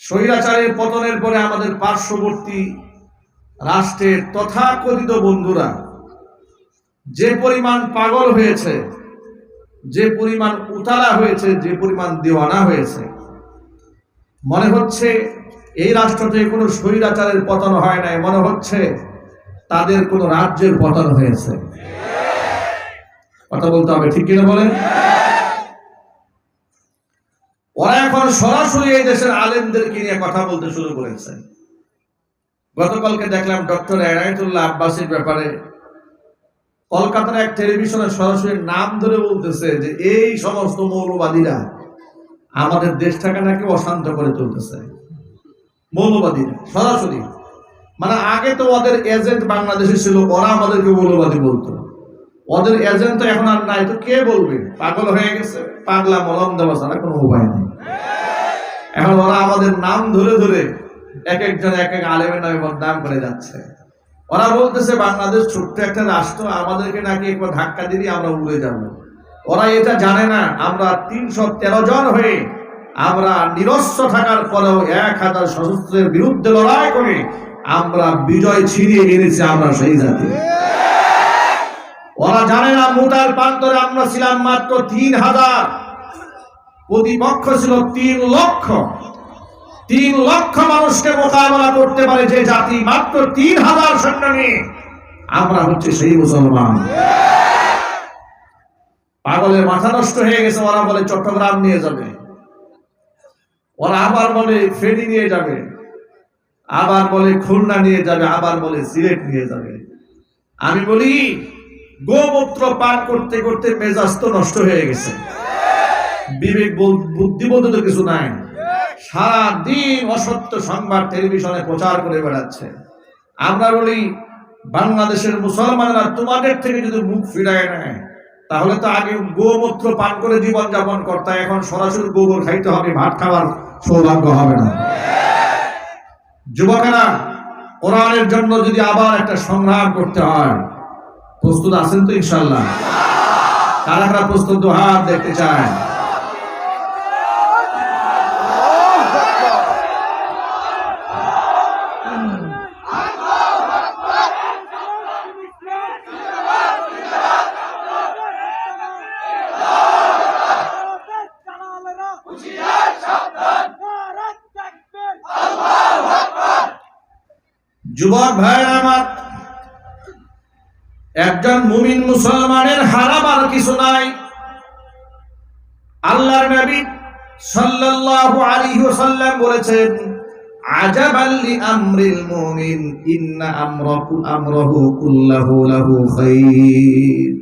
স্বৈরাচারের পতনের পরে আমাদের পার্শ্ববর্তী রাষ্ট্রের তথাকথিত বন্ধুরা, যে পরিমাণ পাগল হয়েছে, যে পরিমাণ উতারা হয়েছে, যে পরিমাণ দেওয়ানা হয়েছে, মনে হচ্ছে এই রাষ্ট্রতে কোনো স্বৈরাচারের পতন হয় নাই, মনে হচ্ছে তাদের কোনো রাজ্যের পতন হয়েছে। কথা বলতে হবে, ঠিক কিনা বলেন? ওরা এখন সরাসরি এই দেশের আলেমদেরকে নিয়ে কথা বলতে শুরু করেছে। গতকালকে দেখলাম ডক্টর এনায়তুল্লাহ আব্বাসীর ব্যাপারে কলকাতার এক টেলিভিশনে সরাসরি নাম ধরে বলতেছে যে এই সমস্ত মৌলবাদীরা আমাদের দেশটাকে নাকি অশান্ত করে তুলতেছে। মৌলবাদীরা, সরাসরি। মানে আগে তো ওদের এজেন্ট বাংলাদেশে ছিল, ওরা আমাদেরকে মৌলবাদী বলতো। ওদের এজেন্ট তো এখন আর নাই, তো কে বলবে? পাগল হয়ে গেছে। পাগলা মলম দেওয়া ছাড়া কোনো উপায় নেই। এখন ওরা আমাদের নাম ধরে ধরে এক একজন এক এক আলেমের নামে বদনাম করে যাচ্ছে। ওরা বলতেছে, বাংলাদেশ ছোট্ট একটা রাষ্ট্র, আমাদেরকে নাকি একবার ধাক্কা দিলে আমরা উড়ে যাব। ওরা এটা জানে না, আমরা তিনশো তেরো জন হয়ে আমরা নিরস্ব থাকার পরেও এক হাজার সশস্ত্রের বিরুদ্ধে লড়াই করে আমরা বিজয় ছিনিয়ে এনেছি আমরা সেই জাতি। ওরা জানে না মোটার প্রান্তরে আমরা ছিলাম মাত্র তিন হাজার। প্রতিপক্ষ ছিল তিন লক্ষ। তিন লক্ষ মানুষকে মোকাবেলা করতে পারে যে জাতি, মাত্র তিন হাজার সৈন্য নিয়ে আমরা হচ্ছে সেই মুসলমান। পাগলের মাথা নষ্ট হয়ে গেছে, ওরা বলে চট্টগ্রাম নিয়ে যাবে। ওরা আবার বলে ফেনী নিয়ে যাবে। আবার বলে খুলনা নিয়ে যাবে, আবার বলে সিলেট নিয়ে যাবে। আমি বলি গোমূত্র পান করতে করতে মেজাজ তো নষ্ট হয়ে গেছে। বিবেক বুদ্ধি তো কিছু নাই। সারা দিন অসত্য সংবাদ টেলিভিশনে প্রচার করে বেড়াচ্ছে। আমরা বলি, বাংলাদেশের মুসলমানরা তোমাদের থেকে যদি মুখ ফিরায় নেয়, তাহলে তো আগে গোমূত্র পান করে জীবন যাপন করতে এখন সরাসরি গোবর খাইতে হবে, ভাত খাওয়ার সৌভাগ্য হবে না। যুবকেরা, কোরআনের জন্য যদি আবার একটা সংগ্রাম করতে হয় প্রস্তুত আছেন তো ইনশাল্লাহ কারা কারা প্রস্তুত হাত দেখতে চায়? যুবক ভাই আমার একজন মুমিন মুসলমানের হারাবার কিছু নাই। আল্লাহর নবী সাল্লাল্লাহু আলাইহি ওয়াসাল্লাম বলেছেন আমরিল মুমিন, ইন্না আমরাহু আমরাহু কুল্লাহু লাহু খাইর।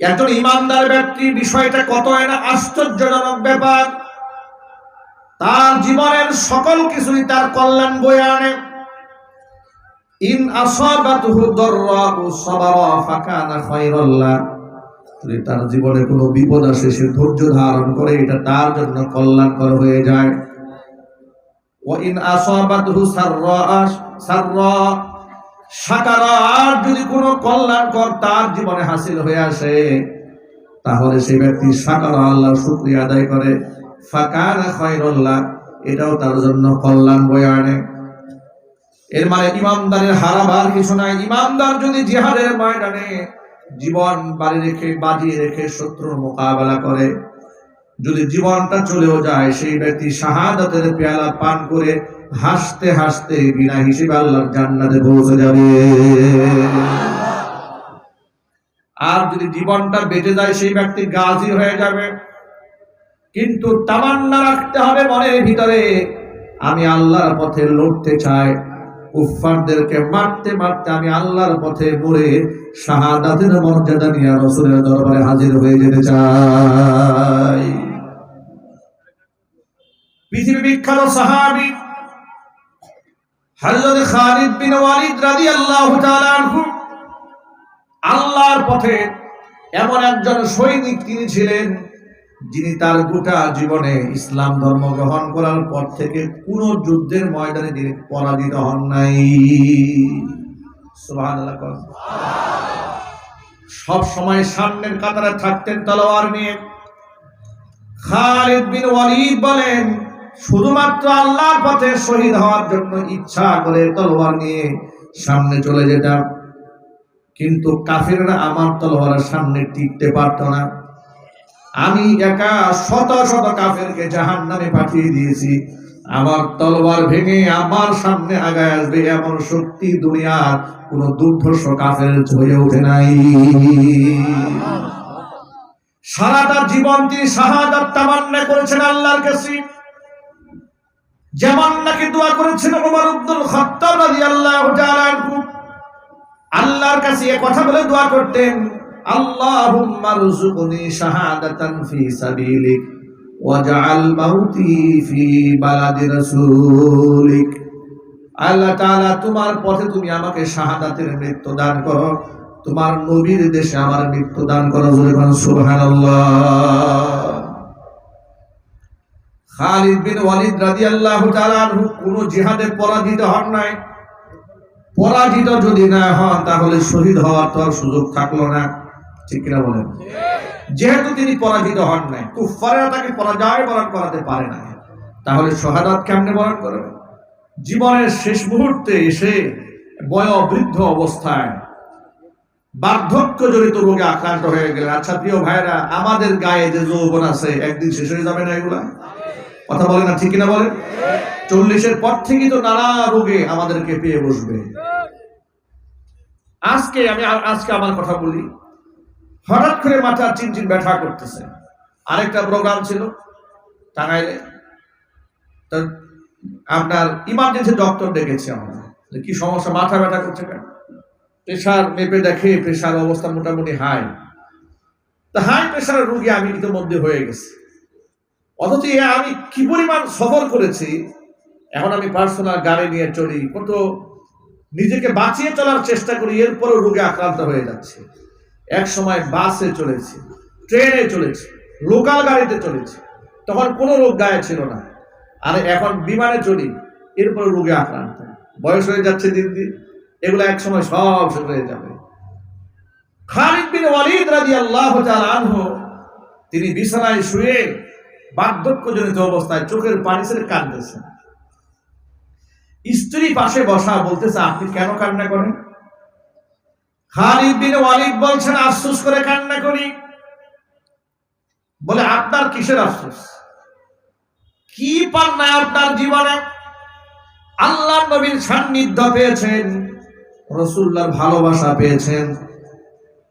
একজন ইমানদার ব্যক্তির বিষয়টা কত একটা আশ্চর্যজনক ব্যাপার। তার জীবনের সকল কিছুই তার কল্যাণ বয়ে আনে। ইন আসাবাতুহু দাররাউ সাবারা ফাকানা খায়রাল্লাহ যদি তার জীবনে কোনো বিপদ আসে, সে ধৈর্য ধারণ করে, এটা তার জন্য কল্যাণকর হয়ে যায়। ইন আসাবাতুহু সাররা সাররা, সাকারা, আর যদি কোনো কল্যাণকর তার জীবনে হাসিল হয়ে আসে, তাহলে সেই ব্যক্তি সাকারা, আল্লাহর শুকরিয়া আদায় করে। ফাকানা খায়রাল্লাহ এটাও তার জন্য কল্যাণ বয়ে আনে। এর মানে ইমামদারের হারাবার কিছু নাই। ইমামদার যদি জিহাদের ময়দানে জীবন বাড়ি রেখে বাজিয়ে রেখে শত্রুর মোকাবেলা করে, যদি জীবনটা চলেও যায়, সেই ব্যক্তি শাহাদাতের পেয়ালা পান করে হাসতে হাসতে বিনা হিসেবে আল্লাহর জান্নাতে পৌঁছে যাবে। আর যদি জীবনটা বেঁচে যায়, সেই ব্যক্তি গাজী হয়ে যাবে। কিন্তু তামান্না রাখতে হবে মনের ভিতরে। আমি আল্লাহর পথে লড়তে চাই। কুফফারদেরকে মারতে মারতে আমি আল্লাহর পথে মরে শাহাদাতের মর্যাদা নিয়ে রসুলের দরবারে হাজির হয়ে যেতে চাই। বিখ্যাত আল্লাহর পথে এমন একজন সৈনিক তিনি ছিলেন যিনি তার গোটা জীবনে ইসলাম ধর্ম গ্রহণ করার পর থেকে কোন যুদ্ধের ময়দানে তিনি পরাজিত হন নাই। সব সময় সামনের কাতারে থাকতেন তলোয়ার নিয়ে। খালিদ বিন ওয়ালিদ বলেন, শুধুমাত্র আল্লাহর পথে শহীদ হওয়ার জন্য ইচ্ছা করে তলোয়ার নিয়ে সামনে চলে যেতাম। কিন্তু কাফিররা আমার তলোয়ারের সামনে টিকতে পারত না। আমি একা শত শত কাফেরকে জাহান নামে পাঠিয়ে দিয়েছি। আমার তলোয়ার ভেঙে আমার সামনে আগায় আসবে এমন শক্তি দুনিয়ার কোন দুর্ধর্ষ কাফের হয়ে ওঠে নাই। সারাটা জীবন তিনি শাহাদাত তামান্না করেছেন আল্লাহর কাছে। যেমন নাকি দোয়া করেছেন ওমর আব্দুল খাত্তাব রাদিয়াল্লাহু তাআলা আল্লাহর কাছে কথা বলে দোয়া করতেন আল্লাহুম্মা রযুকনি শাহাদাতান ফি সাবিলিক ওয়াজআল মাউতি ফি বালাদি রাসূলিক। আল্লাহ তাআলা, তোমার পথে তুমি আমাকে শাহাদাতের মৃত্যু দান করো। তোমার নবীর দেশে আমার মৃত্যু দান করো সুবহানাল্লাহ। খালিদ বিন ওয়ালিদ রাদিয়াল্লাহু তাআলা কোন জিহাদে পরাজিত হন নাই। পরাজিত যদি না হন, তাহলে শহীদ হওয়ার তো সুযোগ থাকল না। ঠিক কিনা বলেন? যেহেতু তিনি পরাজিত হন নাই কুফারেরা তাকে পরাজয় বরণ করাতে পারে না তাহলে শাহাদাত কেমনে বরণ করবে? জীবনের শেষ মুহূর্তে এসে বয়োবৃদ্ধ অবস্থায় বার্ধক্য জড়িত রোগে আক্রান্ত হয়ে গেলে আচ্ছা প্রিয় ভাইরা আমাদের গায়ে যে যৌবন আছে, একদিন শেষ হয়ে যাবে না এগুলা? কথা বলে না, ঠিক কিনা বলেন? চল্লিশের পর থেকেই তো নানা রোগে আমাদেরকে পেয়ে বসবে। আজকে আমি, আজকে আমার কথা বলি। হঠাৎ করে মাথা চিনচিন ব্যথা করতেছে। আরেকটা প্রোগ্রাম ছিল, টাঙ্গাইলে। তো আপনার ইমার্জেন্সি ডক্টর ডেকেছে আমরা কি সমস্যা, মাথা ব্যথা করছে কেন? প্রেশার মেপে দেখে প্রেশার অবস্থা মোটামুটি হাই তা হাই প্রেশারের রুগী আমি ইতিমধ্যে হয়ে গেছি। অথচ আমি কি পরিমাণ সফর করেছি, এখন আমি পার্সোনাল গাড়ি নিয়ে চলি, কত নিজেকে বাঁচিয়ে চলার চেষ্টা করি, এরপরও রোগে আক্রান্ত হয়ে যাচ্ছে। এক সময় বাসে চলেছি, ট্রেনে চলেছি, লোকাল গাড়িতে চলেছি। তখন কোনো রোগ গায়ে ছিল না। আর এখন বিমানে চলি, এরপর রোগে আক্রান্ত। বয়স হয়ে যাচ্ছে দিন দিন এগুলো এক সময় সব শেষ হয়ে যাবে। খালিদ বিন ওয়ালিদ রাদিয়াল্লাহু তাআলা আনহু, তিনি বিছানায় শুয়ে বার্ধক্যজনিত অবস্থায় চোখের পানি ছেড়ে কাঁদতেছেন স্ত্রী পাশে বসা বলতেছে, আপনি কেন কান্না করেন? খালিদ বিন বলছেন, আফসোস করে কান্না করি। বলে, আপনার কিসের আফসোস? কি পান না আপনার জীবনে? আল্লাহ নবীর সান্নিধ্য পেয়েছেন রসুল্লাহর ভালোবাসা পেয়েছেন।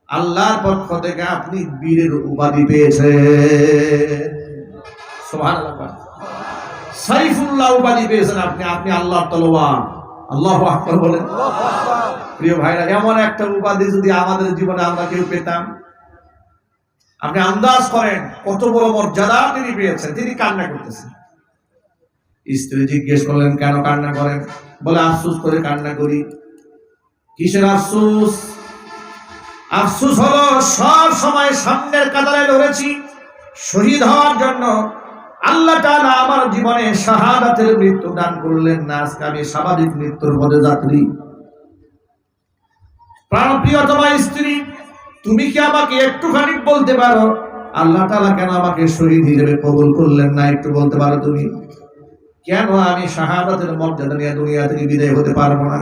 আল্লাহর পক্ষ থেকে আপনি বীরের উপাধি পেয়েছেন। সাইফুল্লাহ উপাধি পেয়েছেন আপনি আপনি আল্লাহর তলোয়ার। আল্লাহ আকবর প্রিয় ভাইরা, এমন একটা উপাধি যদি আমাদের জীবনে আমরা কেউ পেতাম, আপনি আন্দাজ করেন কত বড় মর্যাদা তিনি পেয়েছেন, তিনি কান্না করতেছেন। স্ত্রী জিজ্ঞেস করলেন, কেন কান্না করেন? বলে, আফসোস করে কান্না করি। কিসের আফসোস? আফসোস হলো, সব সময় সামনের কাতারে লড়েছি, শহীদ হওয়ার জন্য আল্লাহ তাআলা আমার জীবনে শাহাদাতের মৃত্যু দান করলেন না, আজকে আমি স্বাভাবিক মৃত্যুর পদে যাত্রী। প্রাণপ্রিয়তমা স্ত্রী, তুমি কি আমাকে একটুখানি বলতে পারো? আল্লাহ তাআলা কেন আমাকে শহীদ হিসেবে কবুল করলেন না, একটু বলতে পারো তুমি? কেন আমি শাহাদাতের মর্যাদা নিয়ে দুনিয়া থেকে বিদায় হতে পারব না?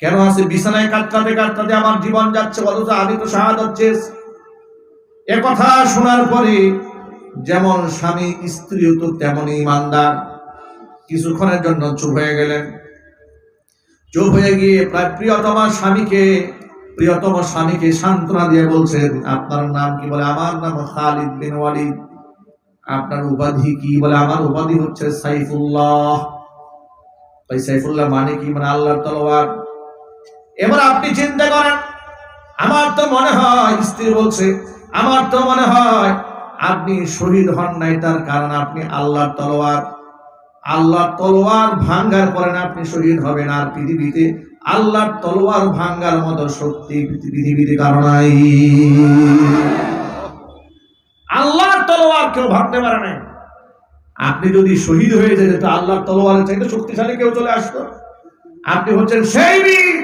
কেন আছে বিছানায় কাটতে কাটতে আমার জীবন যাচ্ছে? অথচ আমি তো শাহাদত চেয়েছি। এ কথা শোনার পরে যেমন স্বামী, স্ত্রী হতো তেমনই ইমানদার। কিছুক্ষণের জন্য চুপ হয়ে গেলেন। চুপ হয়ে গিয়ে প্রায় প্রিয়তমা স্বামীকে, প্রিয়তম স্বামীকে সান্ত্বনা দিয়ে বলছেন, আপনার নাম কি? বলে, আমার নাম খালিদ বিন ওয়ালিদ। আপনার উপাধি কি? বলে, আমার উপাধি হচ্ছে সাইফুল্লাহ। ওই সাইফুল্লাহ মানে কি? মানে আল্লাহর তলোয়ার। এবার আপনি চিন্তা করেন, আমার তো মনে হয়, স্ত্রী বলছে, আমার তো মনে হয় আপনি শহীদ হন নাই তার কারণ আপনি আল্লাহর তলোয়ার আল্লাহর তলোয়ার ভাঙ্গার পরে না আপনি শহীদ হবেন। আর পৃথিবীতে আল্লাহর তলোয়ার ভাঙ্গার মতো শক্তি পৃথিবীতে কারণ নাই। আল্লাহর তলোয়ার কেউ ভাবতে পারে না আপনি যদি শহীদ হয়ে যেতেন তো আল্লাহর তলোয়ারের চাইতে শক্তিশালী কেউ চলে আসতো। আপনি হচ্ছেন সেই বীর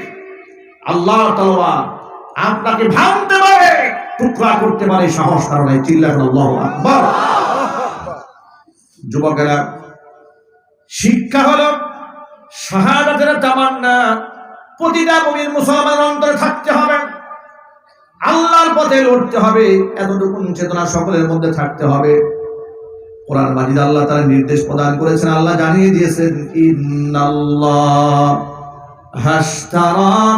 আল্লাহ তলোয়ার আপনাকে ভাঙতে পারে। টুকরা করতে পারে, সাহস কারণে আল্লাহ আকবার। যুবকেরা, শিক্ষা হলো শাহাদাতের তামান্না। মুসলমান অন্তরে থাকতে হবে। আল্লাহর পথে লড়তে হবে, এতটুকু চেতনা সকলের মধ্যে থাকতে হবে। কোরআন মাজিদ আল্লাহ তার নির্দেশ প্রদান করেছেন, আল্লাহ জানিয়ে দিয়েছেন, ইন্নাল্লাহ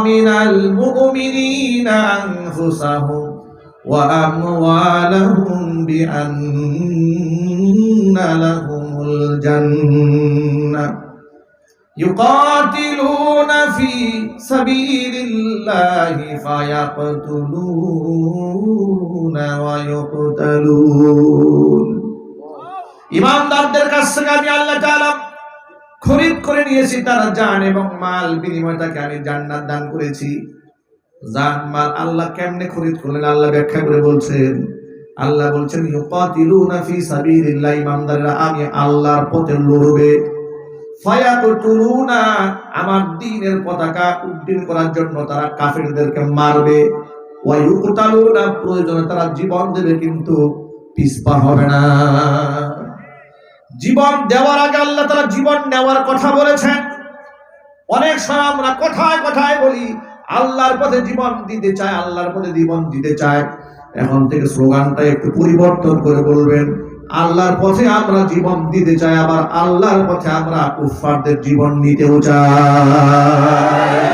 মিনাল মুমিনিনা আনফুসাহুম। ওয়া আমওয়ালাহুম বিআন্না লাহুমুল জান্নাহ يقاتلون في سبيل الله فيقتلون ويقتلون ইমানদারদের কাছ থেকে আমি আল্লাহ তাআলা খরিদ করে নিয়েছি তারা জান এবং মাল বিনিময়ে তাকে আমি জান্নাত দান করেছি জান মাল আল্লাহ কেমনে খরিদ করলেন? আল্লাহ ব্যাখ্যা করে বলছেন, আল্লাহ বলছেন, ইউকাতিলুনা ফি সাবিলিল্লাহ ইমানদাররা, আমি আল্লাহর পথে লড়বে। ফায়াকুতুলুনা আমার দ্বীনের পতাকা উড্ডীন করার জন্য তারা কাফিরদেরকে মারবে। ওয়া ইউকতালুনা প্রয়োজনে তারা জীবন দেবে, কিন্তু পিছপা হবে না। জীবন দেওয়ার আগে আল্লাহ তারা জীবন নেওয়ার কথা বলেছেন। অনেক সময় আমরা কথায় কথায় বলি আল্লাহর পথে জীবন দিতে চায়, আল্লাহর পথে জীবন দিতে চায়। এখন থেকে স্লোগানটা একটু পরিবর্তন করে বলবেন, আল্লাহর পথে আমরা জীবন দিতে চাই, আবার আল্লাহর পথে আমরা কুফফারদের জীবন নিতেও চাই।